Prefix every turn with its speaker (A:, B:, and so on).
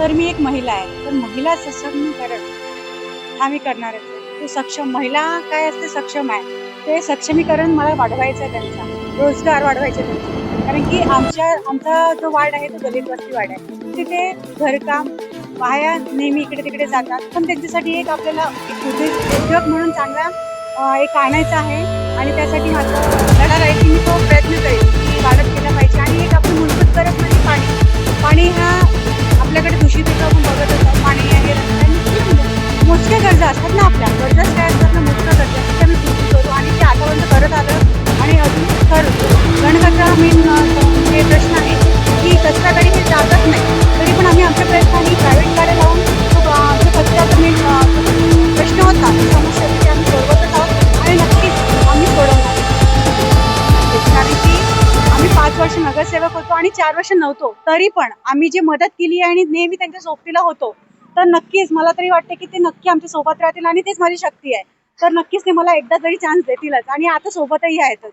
A: तर मी एक महिला आहे. तर महिला सक्षमीकरण हा मी करणारच आहे. तो सक्षम महिला काय असते सक्षम आहे. ते सक्षमीकरण मला वाढवायचं आहे त्यांचा. रोजगार वाढवायचे त्यांचा. कारण की आमच्या आमचा जो वार्ड आहे तो दलित वस्ती वार्ड आहे. तिथे घरकाम बाया नेहमी इकडे तिकडे जातात. पण त्यांच्यासाठी एक आपल्याला उद्योग म्हणून चांगला एक आणायचा आहे. आणि त्यासाठी माझा लढा राहील की मी तो प्रयत्न करेन. आम्ही आमच्या प्रयत्नाने प्रायव्हेट गाड्या लावून जो कचऱ्याचा मेन प्रश्न होता. समस्या होती आम्ही सोडवतच आहोत. आणि नक्कीच आम्ही सोडवणार कारण की आम्ही पाच वर्ष नगरसेवक होतो आणि चार वर्ष नव्हतो. तरी पण आम्ही जी मदत केली आहे आणि नेहमी त्यांच्या सोबतीला होतो तर नक्कीच मला तरी वाटते की ते नक्की आमच्यासोबत राहतील आणि तेच माझी शक्ती आहे. तर नक्कीच ते मला एकदा तरी चान्स देतीलच. आणि आता सोबतही आहेतच.